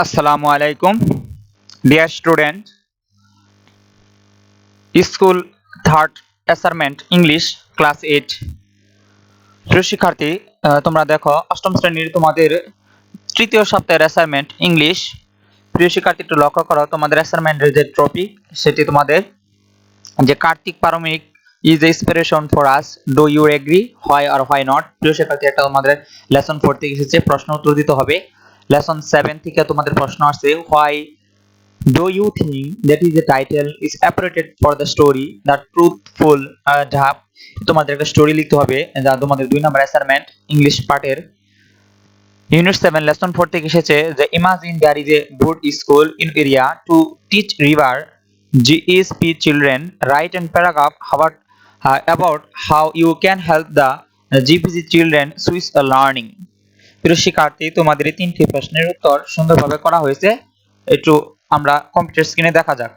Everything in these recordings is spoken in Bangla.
আসসালামু আলাইকুম। Dear student school third assignment English class eight প্রিয় শিক্ষার্থী তোমরা দেখো, অষ্টম শ্রেণির তোমাদের তৃতীয় সপ্তাহের অ্যাসাইনমেন্ট ইংলিশ প্রিয় শিক্ষার্থী, একটু লক্ষ্য করো, তোমাদের অ্যাসাইনমেন্টের যে টপিক সেটি তোমাদের যে Kartik Pramanik is inspiration for us do you agree হয় আর হয় নট প্রিয় শিক্ষার্থী, একটা তোমাদের লেসন থেকে এসেছে, প্রশ্ন উত্তর দিতে হবে। লেসন সেভেন থেকে তোমাদের প্রশ্ন আসছে why do you think that is a title is appropriate for the story the truthful ঢাপ তোমাদের একটা স্টোরি লিখতে হবে যা তোমাদের দুই নম্বর অ্যাসাইনমেন্ট ইংলিশ পার্টের ইউনিট সেভেন লেসন ফোর থেকে এসেছে যে imagine there is a good school in area to teach river GSP children write an paragraph about uh, about how you can help the GPC children Swiss learning. প্রিয় শিক্ষার্থী, তোমাদের এই তিনটি প্রশ্নের উত্তর সুন্দরভাবে করা হয়েছে। একটু আমরা কম্পিউটার স্ক্রিনে দেখা যাক।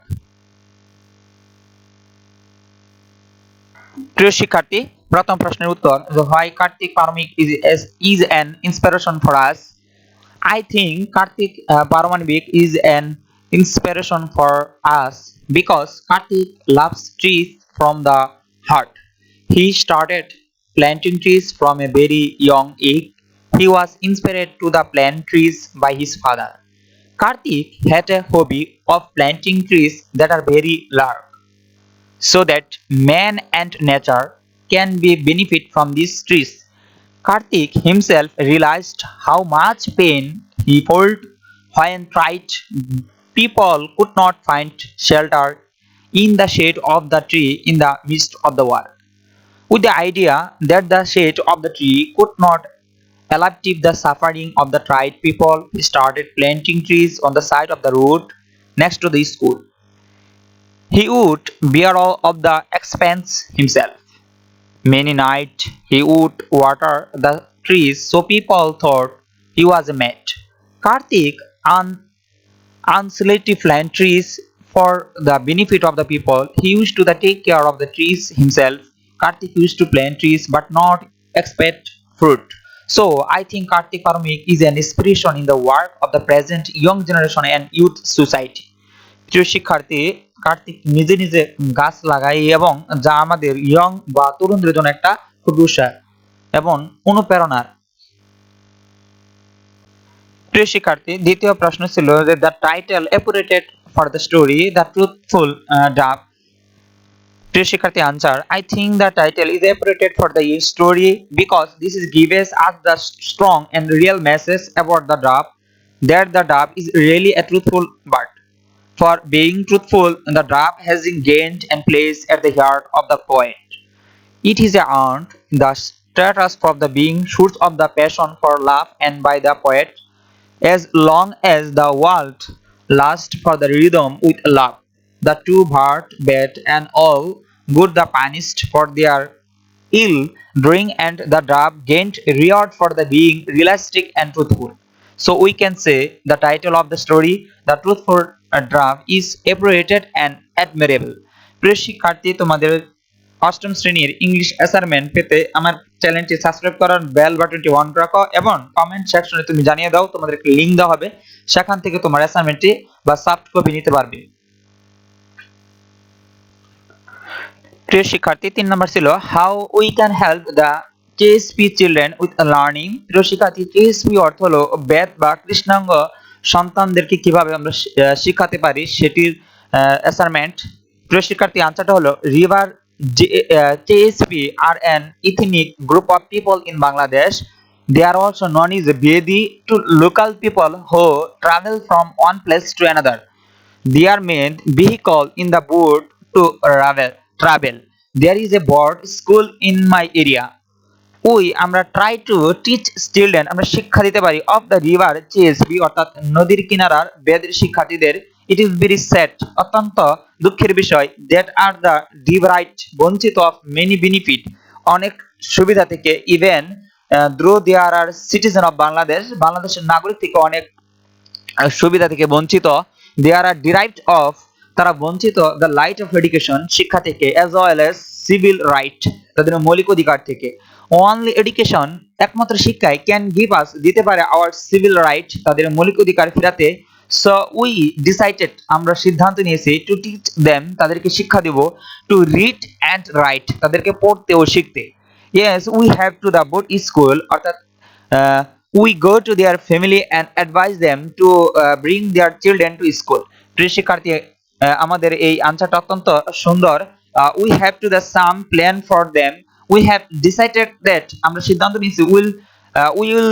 প্রিয় শিক্ষার্থী, প্রথম প্রশ্নের উত্তর why Kartik Pramanik is as is an inspiration for us I think Kartik পারমাণবিক is an inspiration for us because Kartik loves trees from the heart he started planting trees from a very young age He was inspired to the plant trees by his father. Kartik had a hobby of planting trees that are very large so that man and nature can be benefit from these trees. Karthik himself realized how much pain he felt when tried people could not find shelter in the shade of the tree in the midst of the world. With the idea that the shade of the tree could not alleviate the suffering of the tried people, he started planting trees on the side of the road next to the school. He would bear all of the expense himself. Many nights he would water the trees so people thought he was a mate. Karthik un- unselectively plant trees for the benefit of the people. He used to the take care of the trees himself. Karthik used to plant trees but not expect fruit. So, I think Karthik Parmik is an inspiration in the work of the present young generation and youth society. প্রিয় শিক্ষার্থী কার্তিক নিজে নিজে গাছ লাগায় এবং যা আমাদের ইয়ং বা তরুণদের জন্য একটা উৎসাহ এবং অনুপ্রেরণার প্রিয় শিক্ষার্থী, দ্বিতীয় প্রশ্ন ছিল যে the title appropriate for the story the truthful ডাব প্রিয় শিক্ষার্থী answer I think the title is appropriated for the story because this is gives us the strong and real message about the dove that the dove is really a truthful bird For being truthful, the drab has been gained and placed at the heart of the poet. It is earned the status for the being source of the passion for love and by the poet, as long as the world lasts for the rhythm with love. The two bird, bad and all good the punished for their ill doing and the drab gained reward for the being realistic and truthful. So we can say the title of the story, The Truthful Draft, is appropriate and admirable. প্রিয় শিক্ষার্থী তোমাদের অষ্টম শ্রেণির ইংলিশ অ্যাসাইনমেন্ট পেতে আমার চ্যানেলটি সাবস্ক্রাইব করার বেল বাটনটি অন রাখো এবং কমেন্ট সেকশনে তুমি জানিয়ে দাও তোমাদের লিঙ্ক দেওয়া হবে সেখান থেকে তোমার অ্যাসাইনমেন্টটি বা সফট কপি নিতে পারবে প্রিয় শিক্ষার্থী, তিন নম্বর ছিল how we can help the KSP children with learning প্রিয় শিক্ষার্থী কেএসপি অর্থ হলো বেদ বা কৃষ্ণাঙ্গ সন্তানদেরকে কীভাবে আমরা শিখাতে পারি সেটির অ্যাসাইনমেন্ট প্রিয় শিক্ষার্থী আনসারটা হলো river KSP are an ethnic group of people in Bangladesh They are also known as Bedi to local people who travel from one place to another. They are made vehicle in the boat to travel. Travel. There is a board, school in my area. We আমরা ট্রাই টু টিচ স্টুডেন্ট আমরা শিক্ষা দিতে পারি অফ দ্য রিভার চিএসবি অর্থাৎ নদীর কিনারার বেদের শিক্ষার্থীদের ইট ইজ ভেরি স্যাড অত্যন্ত দুঃখের বিষয় দ্যাট আর দ্য ডিভরাইট বঞ্চিত অফ মেনি বেনিফিট অনেক সুবিধা থেকে even though their are citizen of Bangladesh বাংলাদেশের নাগরিক থেকে অনেক সুবিধা থেকে বঞ্চিত দেয়ার আর ডিরাইভড অফ তারা বঞ্চিত দ্য লাইট অফ এডুকেশন শিক্ষা থেকে as well as civil right তাদের মৌলিক অধিকার থেকে। অনলি এডুকেশন একমাত্র শিক্ষায় ক্যান গিভ আস দিতে পারে আওয়ার সিভিল রাইট তাদের মৌলিক অধিকার ফেরাতে। সো উই ডিসাইডেড আমরা সিদ্ধান্ত নিয়েছি টু টিচ দেম তাদেরকে শিক্ষা দেব টু রিড অ্যান্ড রাইট তাদেরকে পড়তে ও শিখতে। Yes we have to the board school অর্থাৎ we go to their family and advise them to bring their children to school প্রিয় শিক্ষার্থী আমাদের এই আনসারটা অত্যন্ত সুন্দর we have to the some plan for them we have decided that আমরা সিদ্ধান্ত নিয়েছি will we will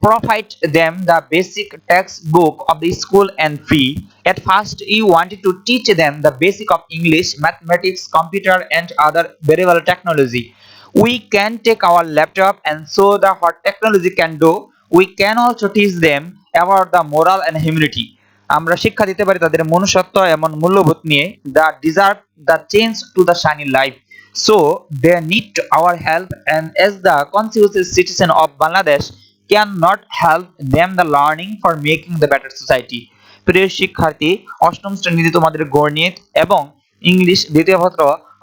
provide them the basic textbook of the school and free at first you wanted to teach them the basic of english mathematics computer and other variable technology we can take our laptop and show the what technology can do we can also teach them about the moral and humanity আমরা শিক্ষা দিতে পারি তাদের মনুষ্যত্ব এমন মূল্যবোধ নিয়ে the deserve the change to the shiny life. So, they need our help and as the conscious citizen of Bangladesh can not help them the learning for making the better society. প্রিয় শিক্ষার্থী, অষ্টম শ্রেণীতে তোমাদের গণিত এবং ইংলিশ দ্বিতীয় পত্র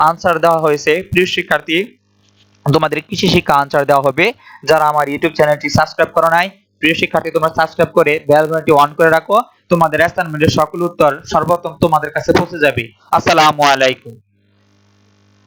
আনসার দেওয়া হয়েছে। প্রিয় শিক্ষার্থী, তোমাদের কৃষি শিক্ষা আনসার দেওয়া হবে। যারা আমার ইউটিউব চ্যানেলটি সাবস্ক্রাইব করো নাই প্রিয় শিক্ষার্থী, তোমরা সাবস্ক্রাইব করে বেল বাটনটি অন করে রাখো। তোমাদের অ্যাসাইনমেন্টের সকল উত্তর সর্বপ্রথম তোমাদের কাছে পৌঁছে যাবে। আসসালামু আলাইকুম।